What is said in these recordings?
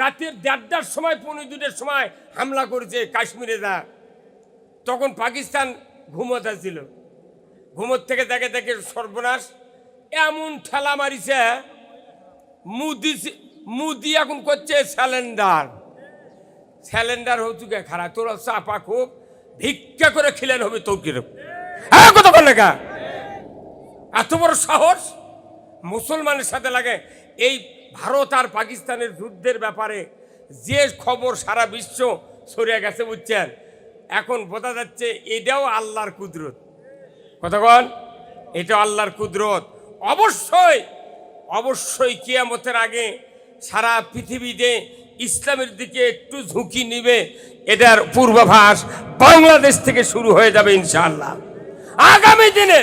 রাতের দেড়টার সময় পনেরো দুটার সময় হামলা করেছে কাশ্মীরে যা। তখন পাকিস্তান ঘুমোতে ছিল ঘুমোর থেকে দেখে দেখে সর্বনাশ। এমন ঠেলা মারিছে, মুদি মুদি এখন করছে স্যালেন্ডার স্যালেন্ডার হতুকে খারাপ? তোর চাপা খুব, ভিক্ষা করে খিলেন হবে তৌকির। হ্যাঁ কত লেখা এত বড় সাহস? মুসলমানের সাথে লাগে, এই ভারত আর পাকিস্তানের যুদ্ধের ব্যাপারে যে খবর সারা বিশ্ব ছড়িয়ে গেছে, বুঝছেন? এখন বোঝা যাচ্ছে এটাও আল্লাহর কুদরত। কতক্ষণ এটা আল্লাহর কুদরত। অবশ্যই অবশ্যই কিয়ামতের আগে সারা পৃথিবীতে ইসলামের দিকে একটু ঝুঁকি নিবে, এটার পূর্বাভাস বাংলাদেশ থেকে শুরু হয়ে যাবে ইনশাআল্লাহ। আগামী দিনে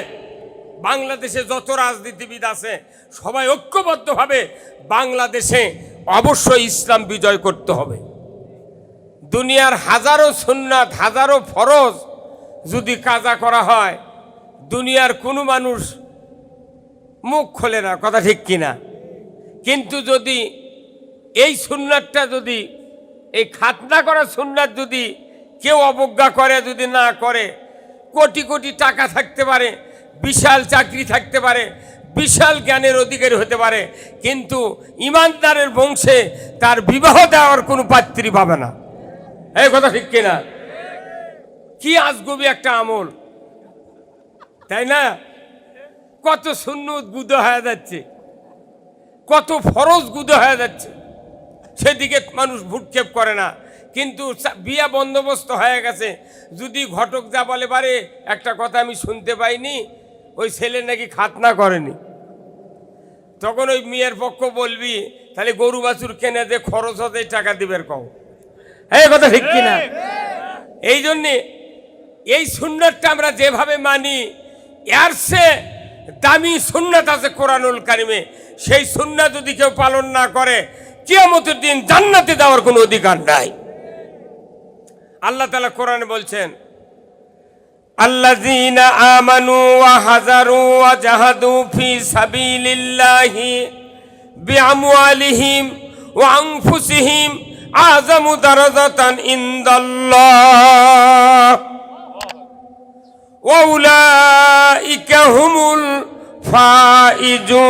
বাংলাদেশে যত রাজনীতিবিদ আছে, সবাই ঐক্যবদ্ধভাবে বাংলাদেশে অবশ্যই ইসলাম বিজয় করতে হবে। দুনিয়ার হাজারো সুন্নাত, হাজারো ফরজ যদি কাজা করা হয়, দুনিয়ার কোনো মানুষ মুখ খোলে না, কথা ঠিক কিনা? কিন্তু যদি এই সুন্নাতটা যদি, এই খাতনা করা সুন্নাত যদি কেউ অবজ্ঞা করে, যদি না করে, কোটি কোটি টাকা থাকতে পারে বিশাল চাকরি থাকতে পারে, বিশাল জ্ঞানের অধিকারী হতে পারে, কিন্তু ইমানদারের বংশে তার বিবাহ দেওয়ার কোনো পাত্রী পাবে না। এই কথা ঠিক কিনা? কি আজগবি একটা আমল। তাই না? কত শূন্য গুদ হয়ে যাচ্ছে, কত ফরজ গুদ হয়ে যাচ্ছে। সেদিকে মানুষ ভুটক্ষেপ করে না, কিন্তু বিয়া বন্দোবস্ত হয়ে গেছে। যদি ঘটক যা বলে পারে, একটা কথা আমি শুনতে পাইনি ওই ছেলে নাকি খাতনা করেনি। তখন ওই মেয়ের পক্ষ বলবি তাহলে গরু বাছুর কেনে যে খরচ হতে টাকা দিবের কম এই কথা ঠিক কিনা? এই। জন্যে এই সুন্নতটা আমরা যেভাবে মানি এর সে দামি সুন্নত আছে কোরআনুল কারিমে। সেই সুন্নাত যদি কেউ পালন না করে কিয়ামতের দিন জান্নাতে দেওয়ার কোনো অধিকার নাই। আল্লাহ তালা কোরআনে বলছেন الذين آمنوا وهزروا وجاهدوا في سبيل الله بأموالهم وأنفسهم أعظم درجة عند الله وأولئك هم الفائزون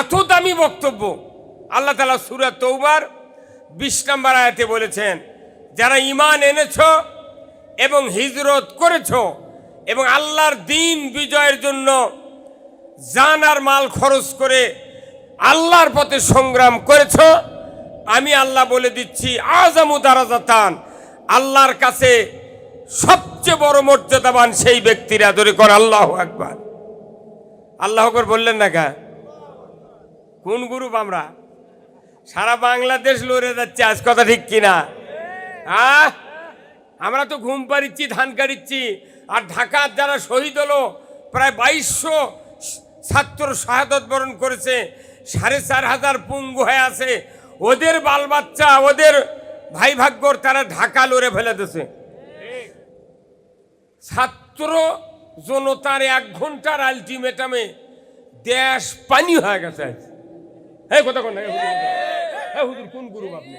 এত দামি বক্তব্য আল্লাহ তালা সুরা তৌবার বিশ নম্বর আয়াতে বলেছেন যারা ইমান এনেছ এবং হিজরত করেছ এবং আল্লাহর দিন বিজয়ের জন্য জান আর মাল খরচ করে আল্লাহর পথে সংগ্রাম করেছ, আমি আল্লাহ বলে দিচ্ছি আজামু দারাজাতান, আল্লাহর কাছে সবচেয়ে বড় মর্যাদাবান সেই ব্যক্তিরা ধরে কর, আল্লাহ একবার আল্লাহ আকবর বললেন না কা? কোন গ্রুপ আমরা? সারা বাংলাদেশ লড়ে যাচ্ছে, আজ কথা ঠিক কিনা? আহ? আমরা তো ঘুম পাড়িচ্ছি, ধান কাটিচ্ছি আর ঢাকার যারা শহীদ হলো, প্রায় বাইশশো ছাত্র শাহাদত বরণ করেছে, সাড়ে চার হাজার পুঙ্গু হয়ে আছে, ওদের বাল বাচ্চা ওদের ভাই ভাগ্যর তারা ঢাকা লড়ে ফেলে দিছে ছাত্র জনতার এক ঘণ্টার আলটিমেটামে দেশ পানি হয়ে গেছে। হ্যাঁ কথা কোন হুজুর কোন গুরু আপনি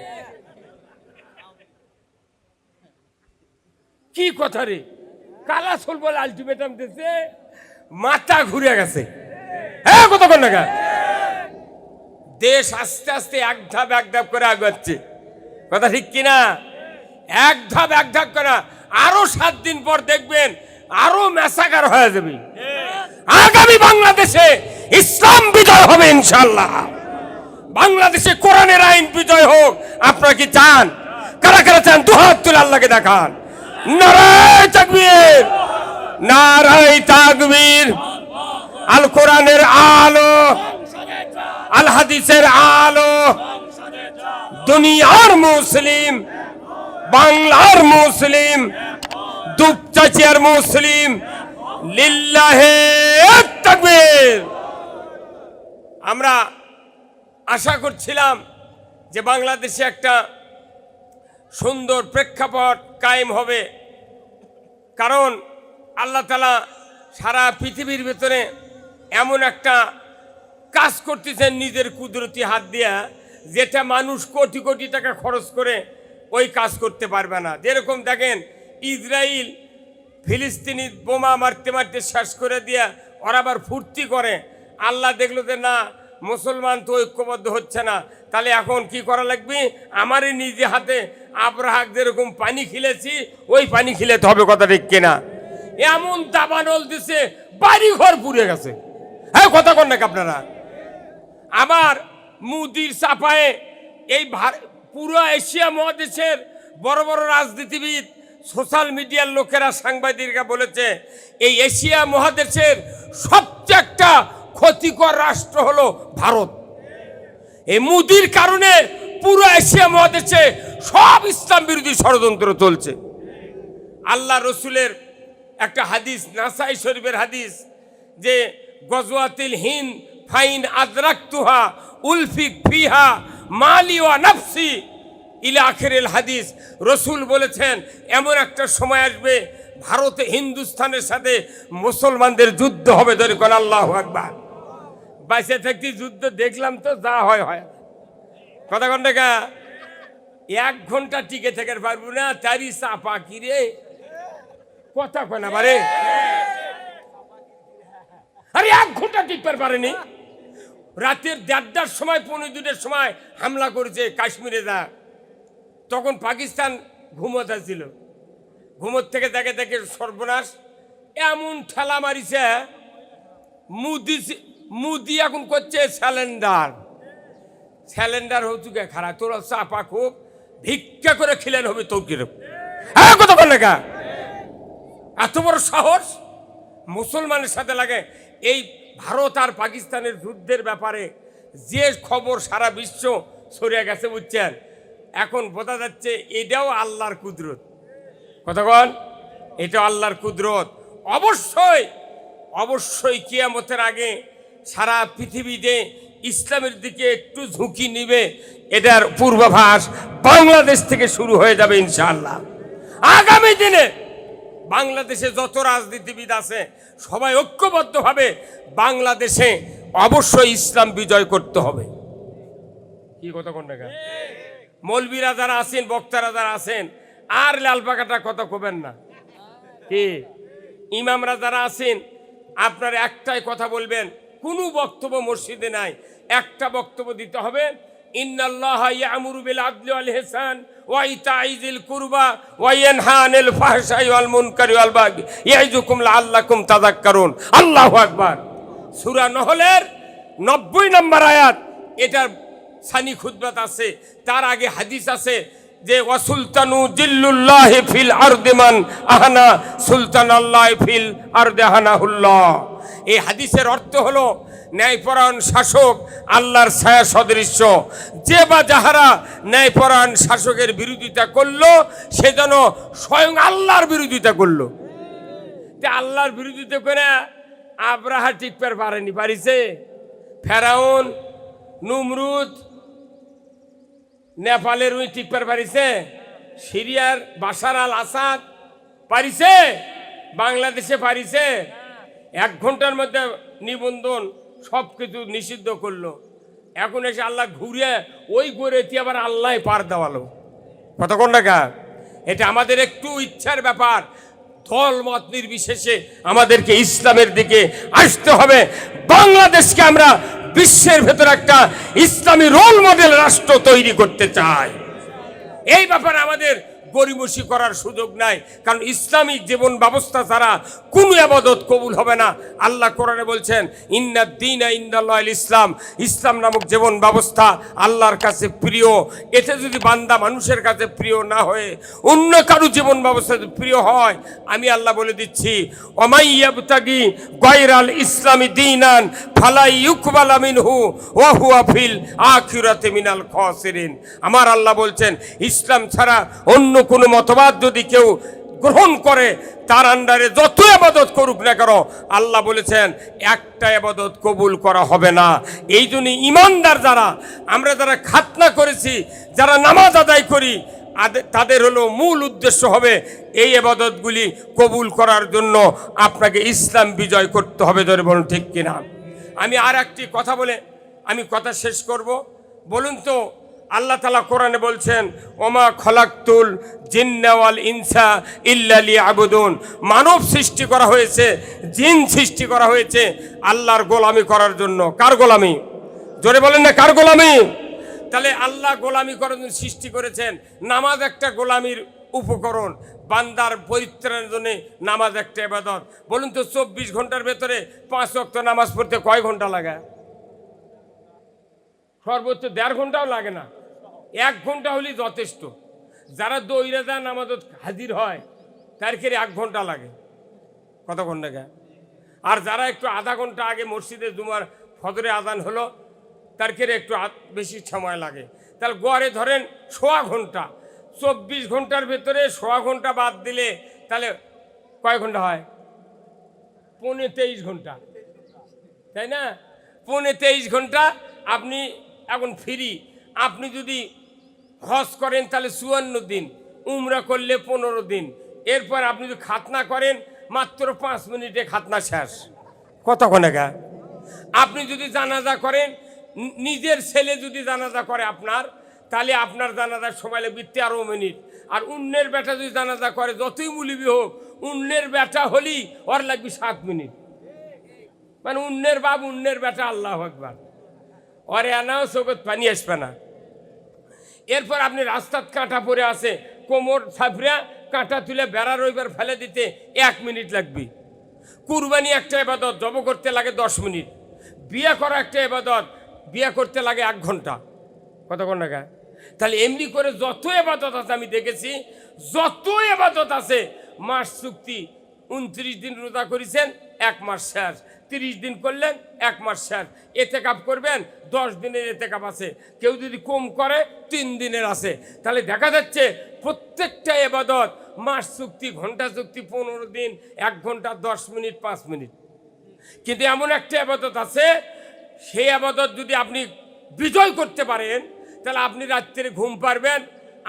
কি কথা রে? কালা সোল বলে আলটিমেটাম দিতে মাথা ঘুরে গেছে। হ্যাঁ কোন না দেশ আস্তে আস্তে এক ধাপ এক ধাপ করে আগাচ্ছে। কথা ঠিক কিনা? এক ধাপ এক ধাপ করে, আরও সাত দিন পর দেখবেন আরও মেসাকার হয়ে যাবে। আগামী বাংলাদেশে ইসলাম বিজয় হবে ইনশাল্লাহ বাংলাদেশে কোরআনের আইন বিজয় হোক, আপনারা কি চান? কারা কারা চান? দুহাত তুলে আল্লাহকে দেখান। নারায় তাকবীর নারায় তাকবীর। আল কোরআনের আলো, আল হাদিসের আলো। দুনিয়ার মুসলিম, বাংলার মুসলিম, দুপচাচিয়ার মুসলিম, লিল্লাহে তাকবীর। আমরা আশা করছিলাম যে বাংলাদেশে একটা সুন্দর প্রেক্ষাপট কায়েম হবে। কারণ আল্লাহ তালা সারা পৃথিবীর ভেতরে এমন একটা কাজ করতেছেন নিজের কুদরতি হাত দিয়া, যেটা মানুষ কোটি কোটি টাকা খরচ করে ওই কাজ করতে পারবে না। যেরকম দেখেন ইসরায়েল ফিলিস্তিনি বোমা মারতে মারতে শেষ করে দিয়া ওরা আবার ফুর্তি করে। আল্লাহ দেখল যে, না, মুসলমান তো ঐক্যবদ্ধ হচ্ছে না। তাহলে এখন কি করা লাগবে? আমারই নিজে হাতে আব্রাহাক যেরকম পানি খিলেছি, ওই পানি খিলেতে হবে কথা ঠিক কিনা? এমন দাবানল দিছে বাড়ি ঘর পুড়ে গেছে। হ্যাঁ কথা কন নাকি আপনারা? আবার মুদির চাপায়ে এই পুরো এশিয়া মহাদেশের বড় বড় রাজনীতিবিদ, সোশ্যাল মিডিয়ার লোকেরা সাংবাদিকরা বলেছে, এই এশিয়া মহাদেশের সবচেয়ে একটা ক্ষতিকর রাষ্ট্র হলো ভারত। এই মুদির কারণে পুরো এশিয়া মহাদেশে সব ইসলাম বিরোধী ষড়যন্ত্র চলছে। আল্লাহ রসুলের একটা হাদিস, নাসাই শরীফের হাদিস, যে গজওয়াতিল হিন ফাইন আদরাক্তুহা উলফিক ফিহা, মালি ওয়া নাফসি ইলা আখেরেল হাদিস। রসুল বলেছেন, এমন একটা সময় আসবে, ভারতে হিন্দুস্তানের সাথে মুসলমানদের যুদ্ধ হবে, ধরে কোন আল্লাহ আকবার। বাইসে থাকতে যুদ্ধ দেখলাম তো, যা হয় হয়। কথা কোন এক ঘণ্টা টিকে থেকে পারব না তারি চাপা কিরে কথা কয় না বারে। আরে এক ঘণ্টা টিকতে পারেনি। রাতের দেড়টার সময় পনেরো দুটোর সময় হামলা করেছে কাশ্মীরে যা। তখন পাকিস্তান ঘুমোতে ছিল ঘুমোর থেকে দেখে দেখে সর্বনাশ। এমন ঠেলা মারিছে, মুদি মুদি এখন করছে স্যালেন্ডার স্যালেন্ডার হতুকে খারাপ, তোরা চাপা খুব। ভিক্ষা করে খিলেন হবে তৌকির। হ্যাঁ কত লেখা এত বড় সাহস? মুসলমানের সাথে লাগে এই ভারত আর পাকিস্তানের যুদ্ধের ব্যাপারে যে খবর সারা বিশ্ব সরিয়ে গেছে বুঝছেন? এখন বোঝা যাচ্ছে এটাও আল্লাহর কুদরত। কতক্ষণ এটা আল্লাহর কুদরত। অবশ্যই অবশ্যই কিয়ামতের আগে সারা পৃথিবীতে ইসলামের দিকে একটু ঝুঁকি নিবে এটার পূর্বাভাস বাংলাদেশ থেকে শুরু হয়ে যাবে ইনশাআল্লাহ। আগামী দিনে বাংলাদেশে যত রাজনীতিবিদ আছে সবাই ঐক্যবদ্ধভাবে বাংলাদেশে অবশ্যই ইসলাম বিজয় করতে হবে। কি কথা কোন মৌলবীরা যারা আছেন বক্তারা যারা আছেন আর লাল পাকাটা কথা কবেন না। কি? ইমামরা যারা আছেন আপনার একটাই কথা বলবেন কোনো বক্তব্য মসজিদে নাই। একটা বক্তব্য দিতে হবে, ইন্নাল্লাহ ইয়ামুরু ওয়াল কুরবা ওয়াল মুনকারি ওয়াল বাগি ইয়াইজুকুম লাআল্লাকুম তাযাক্কারুন। আল্লাহু আকবার। সূরা নহলের 90 নম্বর আয়াত, এটার সানি আছে, তার আগে হাদিস আছে যে ওয়াসুলতানু জিল্লুল্লাহ ফিল আরদিমান আহানা সুলতান আল্লাহ ফিল আরদে আহানাহুল্লাহ। এই হাদিসের অর্থ হলো ন্যায়পরায়ণ শাসক আল্লাহর ছায়া সদৃশ্য যে বা যাহারা ন্যায়পরায়ণ শাসকের বিরোধিতা করল, সে যেন স্বয়ং আল্লাহর বিরোধিতা করল। তে আল্লাহর বিরোধিতা করে আব্রাহা টিকপার পারেনি, পারিছে? ফেরাউন, নুমরুদ নেপালের ওই টিকপার পারিছে? সিরিয়ার বাসার আল আসাদ পারিছে? বাংলাদেশে পারিছে? এক ঘণ্টার মধ্যে নিবন্ধন সব কিছু নিষিদ্ধ করল। এখন এসে আল্লাহ ঘুরে ওই করে আবার আল্লাহ পার দেওয়ালো। কতক্ষণ টাকা এটা আমাদের একটু ইচ্ছার ব্যাপার। দল মত নির্বিশেষে আমাদেরকে ইসলামের দিকে আসতে হবে। বাংলাদেশকে আমরা বিশ্বের ভেতর একটা ইসলামী রোল মডেল রাষ্ট্র তৈরি করতে চায়। এই ব্যাপারে আমাদের গরিমসি করার সুযোগ নাই। কারণ ইসলামিক জীবন ব্যবস্থা ছাড়া কোনো আবাদত কবুল হবে না। আল্লাহ কোরআনে বলছেন ইন্নাদ্দিন ইন্দাল্লাহ ইসলাম। ইসলাম নামক জীবন ব্যবস্থা আল্লাহর কাছে প্রিয়। এতে যদি বান্দা মানুষের কাছে প্রিয় না হয়ে অন্য কারও জীবন ব্যবস্থা যদি প্রিয় হয়, আমি আল্লাহ বলে দিচ্ছি অমাইয়াবতাগি গয়রাল ইসলামী দিন আন ফালাই ইউকবাল মিনহু ওয়া হুয়া ফিল আখিরাতে মিনাল খাসিরিন। আমার আল্লাহ বলছেন, ইসলাম ছাড়া অন্য কোনো মতবাদ যদি কেউ গ্রহণ করে, তার আন্ডারে যত আবাদত করুক না কেন, আল্লাহ বলেছেন, একটা আবাদত কবুল করা হবে না। এই জন্য ইমানদার যারা, আমরা যারা খাতনা করেছি, যারা নামাজ আদায় করি তাদের হলো মূল উদ্দেশ্য হবে এই আবাদতগুলি কবুল করার জন্য আপনাকে ইসলাম বিজয় করতে হবে ধরে বলুন ঠিক কিনা। আমি আর একটি কথা বলে, আমি কথা শেষ করব। বলুন তো আল্লাহ তালা কোরআনে বলছেন, ওমা খলাক্তুল জিন্নাওয়াল ইনসা ইল্লালি আবুদুন মানব সৃষ্টি করা হয়েছে, জিন সৃষ্টি করা হয়েছে আল্লাহর গোলামি করার জন্য। কার গোলামি? জোরে বলেন না, কার গোলামি? তাহলে আল্লাহ গোলামি করার জন্য সৃষ্টি করেছেন নামাজ একটা গোলামির উপকরণ, বান্দার পরিত্রাণের জন্য নামাজ একটা এবাদত বলুন তো, চব্বিশ ঘণ্টার ভেতরে পাঁচ অক্ত নামাজ পড়তে কয় ঘণ্টা লাগে? সর্বোচ্চ দেড় ঘন্টাও লাগে না। এক ঘণ্টা হলেই যথেষ্ট। যারা দৈরা যান নামাজত হাজির হয়, তার এক ঘণ্টা লাগে। কত ঘণ্টা গে? আর যারা একটু আধা ঘণ্টা আগে মসজিদে জুমার ফদরে আজান হলো, তার ক্ষেত্রে একটু বেশি সময় লাগে। তাহলে গড়ে ধরেন সোয়া ঘণ্টা। চব্বিশ ঘণ্টার ভেতরে সোয়া ঘণ্টা বাদ দিলে তাহলে কয় ঘণ্টা হয়? পৌনে তেইশ ঘণ্টা। তাই না? পৌনে তেইশ ঘণ্টা আপনি এখন ফ্রি। আপনি যদি হজ করেন তাহলে চুয়ান্ন দিন, উমরা করলে পনেরো দিন। এরপর আপনি যদি খাতনা করেন, মাত্র পাঁচ মিনিটে খাতনা শেষ। কতক্ষণে গা আপনি যদি জানাজা করেন নিজের ছেলে যদি জানাজা করে আপনার, তাহলে আপনার জানাজার সময় লাগবে তেরো মিনিট। আর অন্যের বেটা যদি জানাজা করে, যতই মুলিবি হোক অন্যের বেটা হলেই ওর লাগবে সাত মিনিট। মানে অন্যের বাপ অন্যের বেটা, আল্লাহ একবার ওরে আনাও চোখত পানি আসবে না। এরপর আপনি রাস্তার কাঁটা পরে আছে, কোমর ছাপড়া কাঁটা তুলে বেড়া রইবার ফেলে দিতে এক মিনিট লাগবে। কুরবানি একটা এবাদত, জব করতে লাগে দশ মিনিট। বিয়ে করা একটা এবাদত, বিয়ে করতে লাগে এক ঘণ্টা। কতক্ষণ টাকা তাহলে এমনি করে যত এবাদত আছে আমি দেখেছি, যত এবাদত আছে, মাস চুক্তি, উনত্রিশ দিন রোজা করেছেন, এক মাস শেষ। তিরিশ দিন করলেন, এক মাস শেষ। এতে কাপ করবেন, দশ দিনের এতে কাপ আছে। কেউ যদি কম করে, তিন দিনের আছে। তাহলে দেখা যাচ্ছে প্রত্যেকটা এবাদত, মাস চুক্তি, ঘণ্টা চুক্তি, পনেরো দিন, এক ঘণ্টা, দশ মিনিট, পাঁচ মিনিট। কিন্তু এমন একটা আবাদত আছে, সেই আবাদত যদি আপনি বিজয় করতে পারেন, তাহলে আপনি রাত্রে ঘুম পারবেন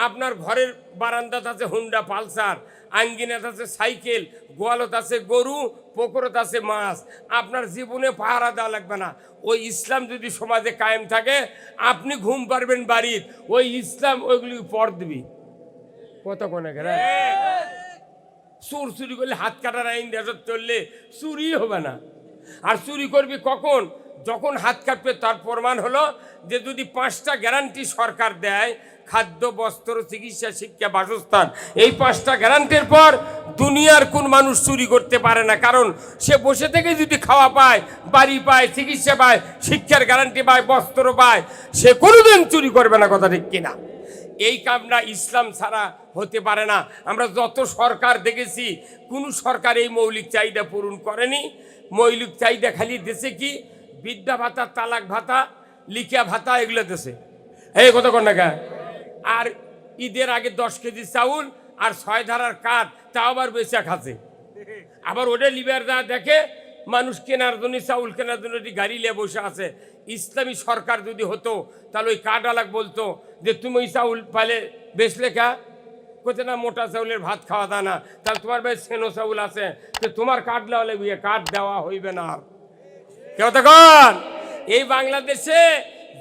আপনার ঘরের বারান্দাত আছে হুন্ডা পালসার। আঙ্গিনাত আছে সাইকেল, গোয়ালত আছে গরু পুকুরত আছে মাছ। আপনার জীবনে পাহারা দেওয়া লাগবে না। ওই ইসলাম যদি সমাজে কায়েম থাকে, আপনি ঘুম পারবেন বাড়ির। ওই ইসলাম ওইগুলি পর দিবি। কত কোনে গেলে? চোর চুরি করলে হাত কাটার আইন দেশত চললে চুরি হবে না। আর চুরি করবি কখন? যখন হাত কাটবে, তার প্রমাণ হলো যে যদি পাঁচটা গ্যারান্টি সরকার দেয়, খাদ্য, বস্ত্র, চিকিৎসা, শিক্ষা, বাসস্থান, এই পাঁচটা গ্যারান্টির পর দুনিয়ার কোন মানুষ চুরি করতে পারে না। কারণ সে বসে থেকে যদি খাওয়া পায়, বাড়ি পায়, চিকিৎসা পায়, শিক্ষার গ্যারান্টি পায়, বস্ত্র পায়, সে কোনোদিন চুরি করবে না কথা ঠিক কিনা। এই কামটা ইসলাম ছাড়া হতে পারে না। আমরা যত সরকার দেখেছি, কোন সরকার এই মৌলিক চাহিদা পূরণ করেনি। মৌলিক চাহিদা খালি দেশে কি? বিদ্যা ভাতা, তালাক ভাতা, লিখিয়া ভাতা এগুলো দেশে এই কত টাকা আর ঈদের আগে দশ কেজি চাউল আর ছয় ধারার কাঠ তা আবার বেচা খাচ্ছে। আবার ওটা লিবার যা দেখে মানুষ কেনার জন্য, চাউল কেনার জন্য একটি গাড়ি নিয়ে বসে আছে। ইসলামী সরকার যদি হতো, তাহলে ওই কার্ডালাক বলতো যে, তুমি ওই চাউল পালে বেচলে কা? কোথায় না, মোটা চাউলের ভাত খাওয়া দায় না। তাহলে তোমার ভাই সেনো চাউল আছে। তো তোমার কাঠ লাগবে কার্ড দেওয়া হইবে না। আর কেউ তখন এই বাংলাদেশে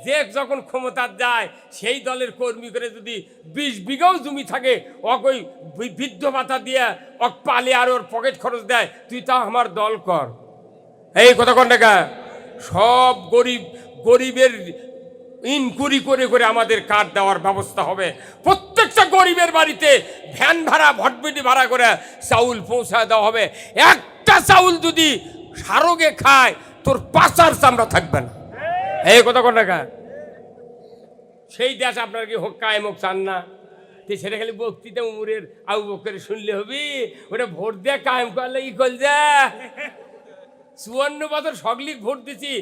যে যখন ক্ষমতার যায়, সেই দলের কর্মী করে যদি বিশ বিঘাও জমি থাকে অকই বৃদ্ধ ভাতা দিয়ে অক পালে আর ওর পকেট খরচ দেয়, তুই তা আমার দল কর। এই কোন টাকা সব গরিব, গরিবের ইনকুরি করে করে আমাদের কার্ড দেওয়ার ব্যবস্থা হবে। প্রত্যেকটা গরিবের বাড়িতে ভ্যান ভাড়া ভটবিটি ভাড়া করে চাউল পৌঁছায় দেওয়া হবে। একটা চাউল যদি সারোগে খায় তোর পাচার চামড়া থাকবে না। এই কথা কোন? টাকা সেই দেশ আপনার কি হোক কায়েম হোক চান না। তো সেটা খালি বক্তৃতা উমরের আবু বকরে শুনলে হবি। ওটা ভোট দেয়া কায়েম করলে ই কল যা চুয়ান্ন বছর সগলিক ভোট দিছি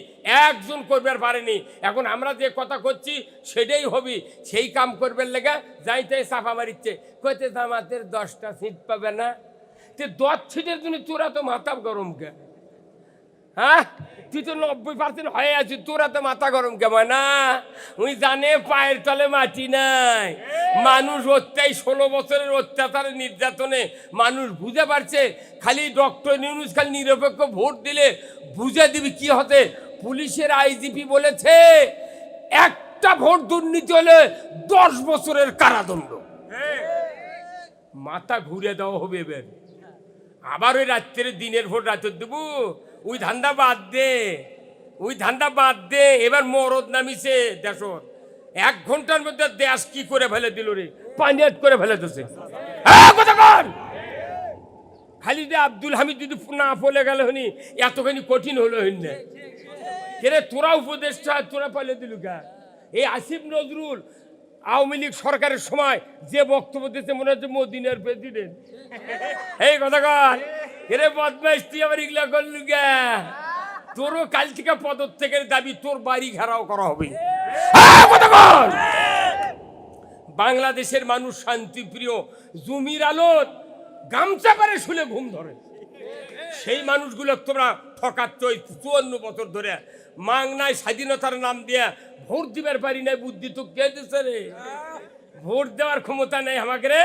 একজন করবার পারেনি। এখন আমরা যে কথা করছি সেটাই হবি। সেই কাম করবার লেগে যাই তাই চাপা মারিচ্ছে। কইতে আমাদের দশটা সিট পাবে না। তে দশ সিটের জন্য তোরা তো মাথা গরম কে? হ্যাঁ? তুই নব্বই পার্সেন্ট হয়ে আছিস, তোরা তো মাথা গরম কেমন, না? উনি জানে পায়ের তলে মাটি নাই। মানুষ অত্যাই ষোলো বছরের অত্যাচারে নির্যাতনে মানুষ বুঝে পারছে, খালি ডক্টর নিউজ খালি নিরপেক্ষ ভোট দিলে বুঝে দিবি কি হতে। পুলিশের আইজিপি বলেছে, একটা ভোট দুর্নীতি হলে দশ বছরের কারাদণ্ড। মাথা ঘুরে দেওয়া হবে এবার। আবার ওই রাত্রে দিনের ভোট রাতের দেবো ওই ধান্দা বাদ দে, ওই ধান্দা বাদ দে, এবার মরদ নামিছে দেশর। এক ঘণ্টার মধ্যে দেশ কি করে ফেলে দিল রে? পানিয়াত করে ফেলে দিছে। হ্যাঁ! খালি যে আব্দুল হামিদ যদি না বলে গেল হনি, এতখানি কঠিন হলো হইন না। কেরে তোরা উপদেশটা তোরা পালে দিল কা এই আসিফ নজরুল আওয়ামী লীগ সরকারের সময় যে বক্তব্য দিতে মনে হচ্ছে মোদিনের প্রেসিডেন্ট এই কথা এরে বদমাইশ, তুই আবার এগুলা করলু গা? তোরও কাল থেকে পদত্যাগের দাবি তোর বাড়ি ঘেরাও করা হবে! বাংলাদেশের মানুষ শান্তিপ্রিয়, জমির আলোত গামছা পারে শুলে ঘুম ধরে। সেই মানুষগুলো তোমরা ঠকাচ্ছ ওই চুয়ান্ন বছর ধরে। মাংনায় স্বাধীনতার নাম দিয়ে ভোট দিবার পারি নাই, বুদ্ধি তো কে দিছে রে। ভোট দেওয়ার ক্ষমতা নেই আমাকে রে।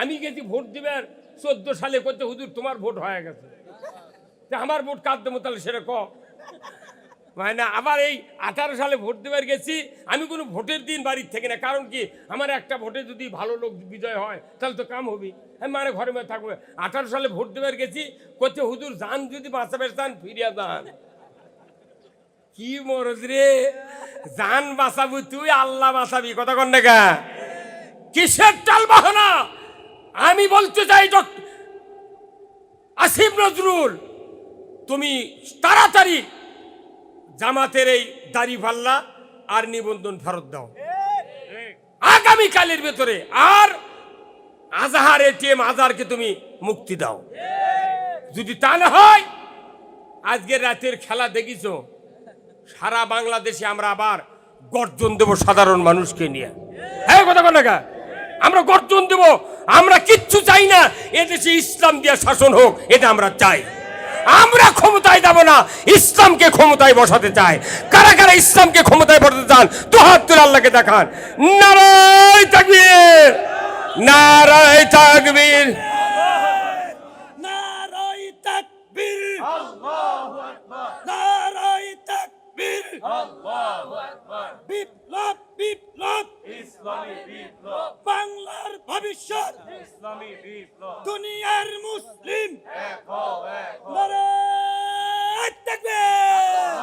আমি গেছি ভোট দিবার। চোদ্দ সালে করতে হুজুর, তোমার ভোট হয়ে গেছে। আমার ভোট কাঁদ দেবো তাহলে সেটা ক? মানে আবার এই আঠারো সালে ভোট দেবার গেছি, আমি কোনো ভোটের দিন বাড়ির থেকে না। কারণ কি, আমার একটা ভোটে যদি ভালো লোক বিজয় হয়, তাহলে তো কাম হবে আমি মানে ঘরে মধ্যে থাকব। আঠারো সালে ভোট দেবার গেছি করতে হুজুর, যান, যদি বাঁচাবে যান ফিরিয়া যান। কি মরজ রে? জান বাঁচাবি তুই, আল্লাহ বাঁচাবি। কথা কন না কিসের টাল বাহনা আমি বলতে চাই আসিফ নজরুল, তুমি তাড়াতাড়ি জামাতের এই দাড়ি পাল্লা আর নিবন্ধন ফেরত দাও। আগামী কালের ভেতরে আর আজাহার এটিএম আজারকে তুমি মুক্তি দাও। যদি তা না হয় আজকের রাতের খেলা দেখিছ, সারা বাংলাদেশে আমরা আবার গর্জন দেব সাধারণ মানুষকে নিয়ে। হ্যাঁ কথা বলে আমরা গর্জন দেব। আমরা কিচ্ছু চাই না। এদেশে ইসলাম দিয়ে শাসন হোক, এটা আমরা চাই। আমরা ক্ষমতায় যাব না। ইসলামকে ক্ষমতায় বসাতে চাই। কারা কারা ইসলামকে ক্ষমতায় বসাতে চান তো হাত তুলে আল্লাহকে দেখান। নারায় তাকবীর। নারায় তাকবীর। নারায় তাকবীর। বিপ্লব বিপ্লব বাংলার ভবিষ্যৎ দুনিয়ার মুসলিম নারাই তাকবীর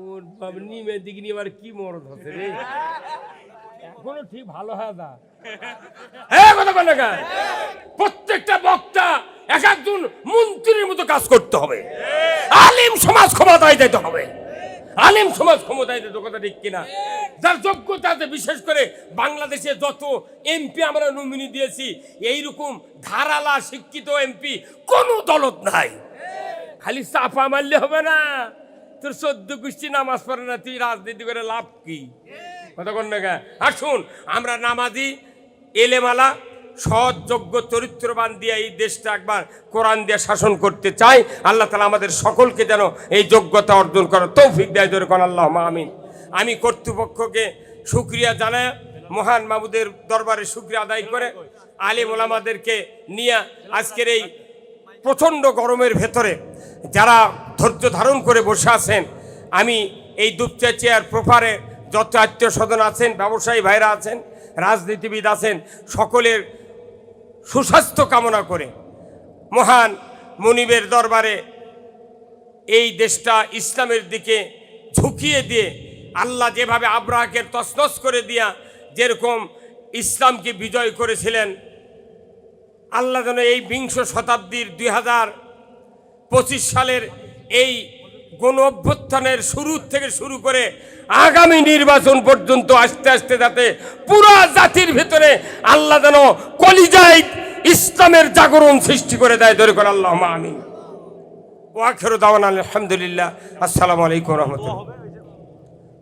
ওর বাবা নিমে দিকে নিয়ে আবার কি মরদ হচ্ছে রে? এখনও ঠিক ভালো হয় না। হ্যাঁ কথা বলে প্রত্যেকটা বক্তা এক একজন মন্ত্রীর মতো কাজ করতে হবে। আলিম সমাজ ক্ষমতায় দিতে হবে। আলিম সমাজ ক্ষমতায় দিতে কথা ঠিক কিনা। যার যোগ্যতা আছে বিশেষ করে বাংলাদেশে যত এমপি আমরা নমিনি দিয়েছি, এইরকম ধারালা শিক্ষিত এমপি কোনো দলত নাই। খালি চাপা মারলে হবে না। তোর চোদ্দ গোষ্ঠী নামাজ পড়ে না, তুই রাজনীতি করে লাভ কি? কতক্ষণ না আসুন, আমরা নামাজি, এলেমালা সৎ, যোগ্য, চরিত্রবান দিয়ে এই দেশটা একবার কোরআন দিয়ে শাসন করতে চাই। আল্লাহ তালা আমাদের সকলকে যেন এই যোগ্যতা অর্জন করার তৌফিক দেয় ধরে কোন আল্লাহ আমিন। আমি কর্তৃপক্ষকে সুক্রিয়া জানায় মহান মাবুদের দরবারে সুক্রিয়া আদায় করে, আলিম ওলামাদেরকে নিয়ে আজকের এই প্রচণ্ড গরমের ভেতরে যারা ধৈর্য ধারণ করে বসে আছেন, আমি এই দুপচা চেয়ার প্রফারে যত আত্মীয় স্বজন আছেন, ব্যবসায়ী ভাইরা আছেন, রাজনীতিবিদ আছেন, সকলের সুস্বাস্থ্য কামনা করে মহান মনিবের দরবারে এই দেশটা ইসলামের দিকে ঝুঁকিয়ে দিয়ে আল্লাহ যেভাবে আব্রাহকে তসনস করে দিয়া যেরকম ইসলামকে বিজয় করেছিলেন, আল্লাহ যেন এই বিংশ শতাব্দীর দুই হাজার পঁচিশ সালের এই গণ অভ্যুত্থানের শুরু থেকে শুরু করে আগামী নির্বাচন পর্যন্ত আস্তে আস্তে যাতে পুরা জাতির ভিতরে আল্লাহ যেন কলিজায় ইসলামের জাগরণ সৃষ্টি করে দেয় ধরে করে আল্লাহ আমিন ওয়াখের দাওয়ান আলহামদুলিল্লাহ আসসালামু আলাইকুম রহমতুল্লাহ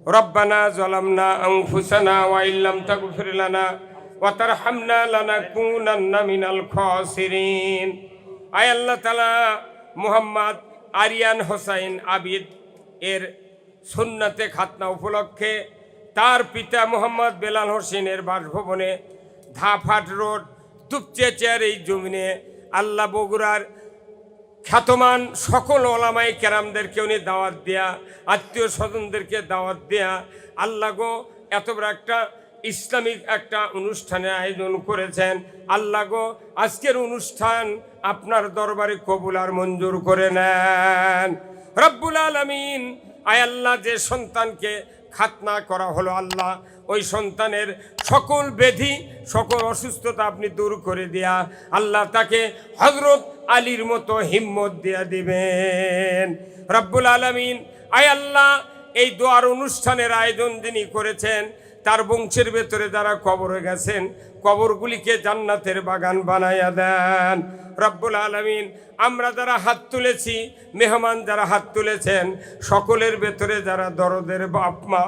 ربنا ظلمنا أنفسنا وإن لم تغفر لنا وترحمنا لنكونن من الخاسرين আয় আল্লাহ তালা মুহাম্মদ আরিয়ান হোসাইন আবিদ এর সুন্নাতে খাতনা উপলক্ষে তার পিতা মোহাম্মদ বেলাল হোসেনের বাসভবনে ধাফাট রোড দুপচে চেয়ার এই জমিনে আল্লাহ বগুড়ার খ্যাতমান সকল ওলামাই কেরামদেরকে উনি দাওয়াত দেয়া, আত্মীয় স্বজনদেরকে দাওয়াত দেয়া। আল্লাহ গো, এত বড় একটা ইসলামিক একটা অনুষ্ঠানের আয়োজন করেছেন। আল্লাহ গো, আজকের অনুষ্ঠান আপনার দরবারে কবুল আর মঞ্জুর করে নেন। রব্বুল আলমিন, আয় আল্লাহ, যে সন্তানকে খাতনা করা হলো আল্লাহ, ওই সন্তানের সকল ব্যাধি সকল অসুস্থতা আপনি দূর করে দেয়া আল্লাহ তাকে হজরত আলীর মতো হিম্মত দিয়া দিবেন। রব্বুল আলমিন, আয় আল্লাহ, এই দোয়ার অনুষ্ঠানের আয়োজন যিনি করেছেন তার বংশের ভেতরে যারা কবরে গেছেন, কবরগুলিকে জান্নাতের বাগান বানাইয়া দেন। রব্বুল আলমিন, আমরা যারা হাত তুলেছি, মেহমান যারা হাত তুলেছেন, সকলের ভেতরে যারা দরদের বাপ মা,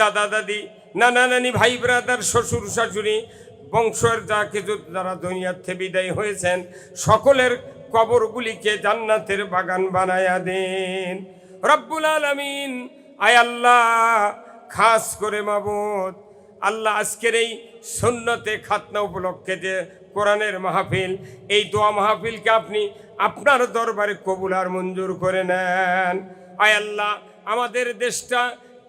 দাদা দাদি, নানা নানি, ভাই ব্রাদার, শ্বশুর শাশুড়ি, বংশের যা কিছু যারা দুনিয়াতে বিদায় হয়েছেন, সকলের কবরগুলিকে জান্নাতের বাগান বানায়া দেন। রব্বুল আলমিন, আয় আল্লাহ খাস করে মাবুদ। আল্লাহ আজকের এই সুন্নতে খাতনা উপলক্ষে যে কোরআনের মাহফিল, এই দোয়া মাহফিলকে আপনি আপনার দরবারে কবুল আর মঞ্জুর করে নেন। আয় আল্লাহ, আমাদের দেশটা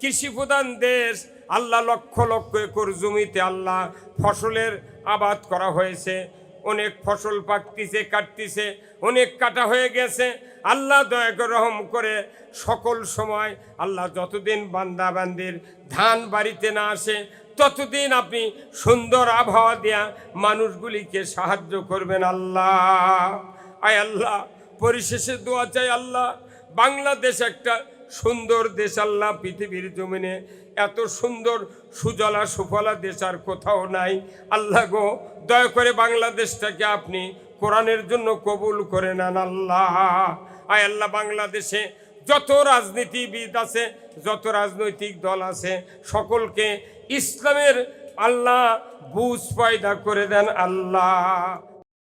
কৃষি প্রধান দেশ। আল্লাহ লক্ষ লক্ষ একর জমিতে আল্লাহ ফসলের আবাদ করা হয়েছে। অনেক ফসল পাকতিছে, কাটতিছে। অনেক কাটা হয়ে গেছে। আল্লাহ দয়া করে রহম করে সকল সময় আল্লাহ যতদিন বান্দা বান্দির ধান বাড়িতে না আসে, ততদিন আপনি সুন্দর আবহাওয়া দেয়া মানুষগুলিকে সাহায্য করবেন আল্লাহ। আয় আল্লাহ, পরিশেষে দোয়া চাই আল্লাহ। বাংলাদেশ একটা সুন্দর দেশ আল্লাহ, পৃথিবীর জমিনে এত সুন্দর সুজলা সুফলা দেশ আর কোথাও নাই। আল্লাহ গো, দয়া করে বাংলাদেশটাকে আপনি কোরআনের জন্য কবুল করে নেন আল্লাহ। আয় আল্লাহ, বাংলাদেশে যত রাজনীতিবিদ আছে, যত রাজনৈতিক দল আছে, সকলকে ইসলামের আল্লাহ বুঝ পয়দা করে দেন আল্লাহ।